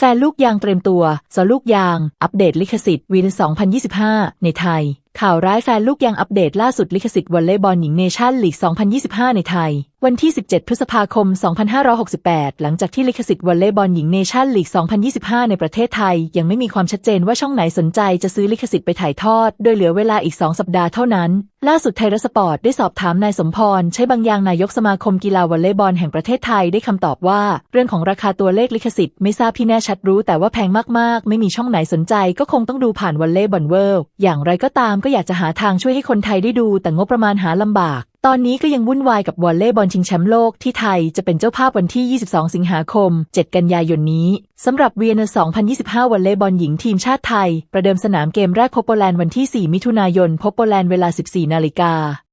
แฟนลูกยางเตรียมตัวสอลูกยาง อัปเดตลิขสิทธิ์วิน 2025 ในไทย ข่าวร้ายแฟนลูกยางอัปเดตล่าสุดลิขสิทธิ์วอลเลย์บอลหญิงเนชั่นลีก 2025 ในไทยวันที่ 17 พฤษภาคม 2568 หลังจากที่ลิขสิทธิ์วอลเลย์บอลหญิงเนชั่นลีก 2025 ในประเทศไทย ยังไม่มีความชัดเจนว่าช่องไหนสนใจจะซื้อลิขสิทธิ์ไปถ่ายทอด โดยเหลือเวลาอีก 2 สัปดาห์เท่านั้น ล่าสุดไทยรัฐสปอร์ตได้สอบถามนายสมพร ใช้บางอย่างนายกสมาคมกีฬาวอลเลย์บอลแห่งประเทศไทยได้คำตอบว่า เรื่องของราคาตัวเลขลิขสิทธิ์ไม่ทราบที่แน่ชัดรู้แต่ว่าแพงมากๆ ไม่มีช่องไหนสนใจก็คงต้องดูผ่านวอลเลย์บอลเวิลด์อย่างไรก็ตามก็อยากจะหาทางช่วยให้คนไทยได้ดู แต่งบประมาณหาลำบาก ตอนนี้ก็ยังวุ่นวายกับวอลเล่บอลชิงแชมป์โลกที่ไทยจะเป็นเจ้าภาพวันที่ 22 สิงหาคม 7 กันยายนนี้สำหรับเวียน2025 วอลเล่บอลหญิงทีมชาติไทย ประเดิมสนามเกมแรกพบโปแลนด์วันที่ 4 มิถุนายน พบโปแลนด์เวลา 14 นาฬิกา